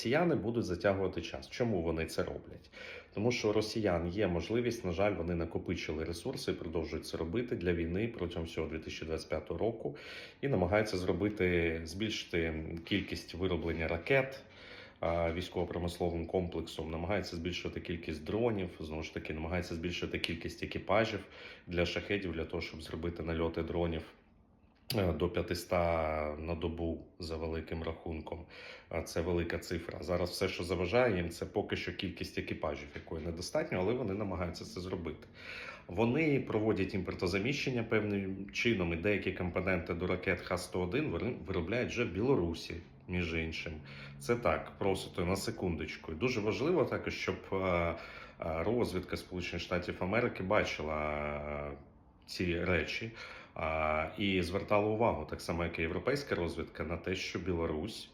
росіяни будуть затягувати час. Чому вони це роблять? Тому що росіян є можливість, на жаль, вони накопичили ресурси, і продовжують це робити для війни протягом всього 2025 року і намагаються зробити збільшити кількість вироблення ракет. Військово-промисловим комплексом намагається збільшувати кількість дронів, знову ж таки, намагається збільшити кількість екіпажів для шахедів, для того, щоб зробити нальоти дронів до 500 на добу за великим рахунком. Це велика цифра. Зараз все, що заважає їм, це поки що кількість екіпажів, якої недостатньо, але вони намагаються це зробити. Вони проводять імпортозаміщення певним чином, і деякі компоненти до ракет Х-101 вири- виробляють вже в Білорусі, між іншим. Це так, просто на секундочку. І дуже важливо також, щоб е, е, розвідка Сполучених Штатів Америки бачила е, ці речі і звертала увагу, так само як і європейська розвідка, на те, що Білорусь,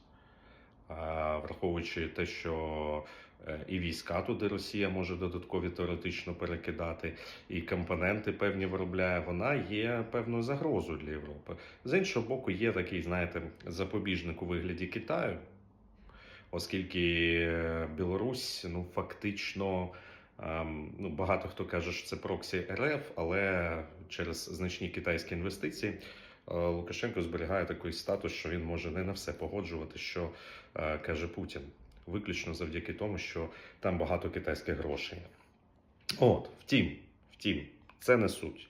враховуючи те, що е, і війська туди Росія може додаткові теоретично перекидати, і компоненти певні виробляє, вона є певною загрозою для Європи. З іншого боку, є такий, знаєте, запобіжник у вигляді Китаю, оскільки е, Білорусь ну фактично. Ем, Ну, багато хто каже, що це проксі РФ, але через значні китайські інвестиції е, Лукашенко зберігає такий статус, що він може не на все погоджувати, що е, каже Путін, виключно завдяки тому, що там багато китайських грошей. От, втім, втім, це не суть.